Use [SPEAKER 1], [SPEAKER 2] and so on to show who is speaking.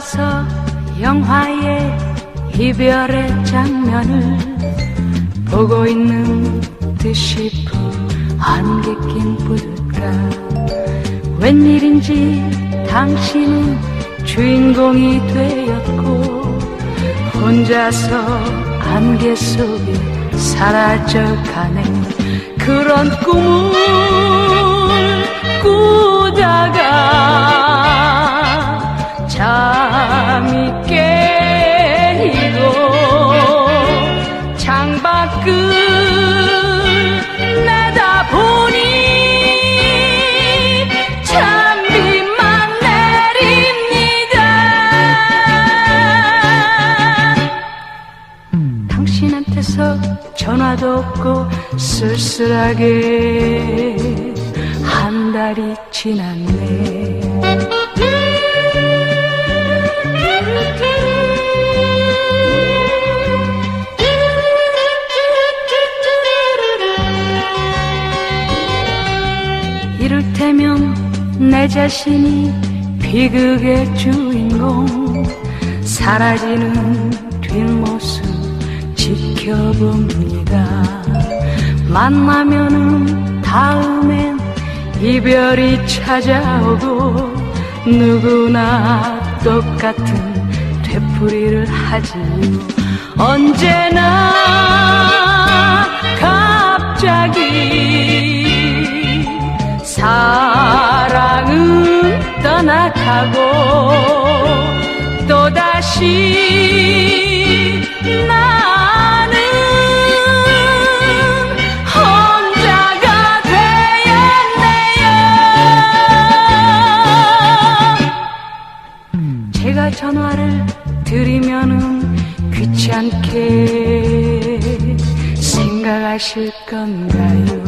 [SPEAKER 1] 보면서 영화의 이별의 장면을 보고 있는 듯이 안개 낀 뿌듯한 웬일인지 당신은 주인공이 되었고 혼자서 안개 속에 사라져가는 그런 꿈을 당신한테서 전화도 없고 쓸쓸하게 한 달이 지났네. 이를테면 내 자신이 비극의 주인공 사라지는 뒷모습 지켜봅니다. 만나면은 다음엔 이별이 찾아오고 누구나 똑같은 되풀이를 하지요 언제나 갑자기 사랑은 떠나가고 또다시 나 제가 전화를 드리면은 귀찮게 생각하실 건가요?